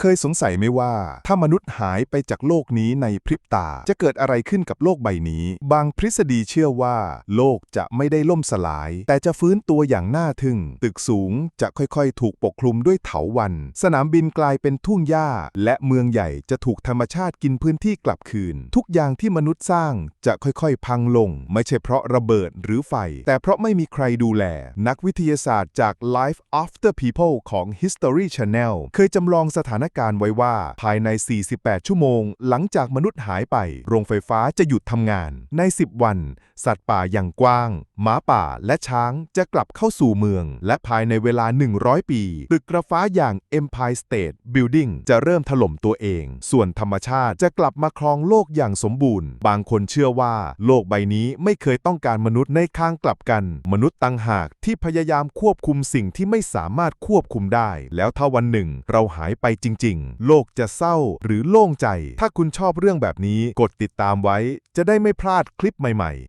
เคยสงสัยไหมว่า ถ้ามนุษย์หายไปจากโลกนี้ในพริบตา จะเกิดอะไรขึ้นกับโลกใบนี้ บางทฤษฎีเชื่อว่า โลกจะไม่ได้ล่มสลาย แต่จะฟื้นตัวอย่างน่าทึ่ง ตึกสูงจะค่อยๆ ถูกปกคลุมด้วยเถาวัลย์สนามบินกลายเป็นทุ่งหญ้า และเมืองใหญ่จะถูกธรรมชาติกินพื้นที่กลับคืน ทุกอย่างที่มนุษย์สร้างจะค่อยๆ พังลง ไม่ใช่เพราะระเบิดหรือไฟ แต่เพราะไม่มีใครดูแล นักวิทยาศาสตร์จาก Life After People ของ History Channel เคยจำลองสถานการณ์ไว้ว่าภายใน 48 ชั่วโมง หลังจากมนุษย์หายไป โรงไฟฟ้าจะหยุดทำงาน ใน 10 วัน สัตว์ป่าอย่างกว้าง หมาป่าและช้างจะกลับเข้าสู่เมือง และภายในเวลา 100 ปีตึกกระฟ้าอย่าง Empire State Building จะเริ่มถล่มตัวเอง ส่วนธรรมชาติจะกลับมาครองโลกอย่างสมบูรณ์ บางคนเชื่อว่า โลกใบนี้ไม่เคยต้องการมนุษย์ในข้างกลับกัน มนุษย์ต่างหากที่พยายามควบคุมสิ่งที่ไม่สามารถควบคุมได้ แล้วถ้าวันหนึ่งเราหายไปจริง ๆ โลกจะเศร้าหรือโล่งใจ ถ้าคุณชอบเรื่องแบบนี้กดติดตามไว้ จะได้ไม่พลาดคลิปใหม่ ๆ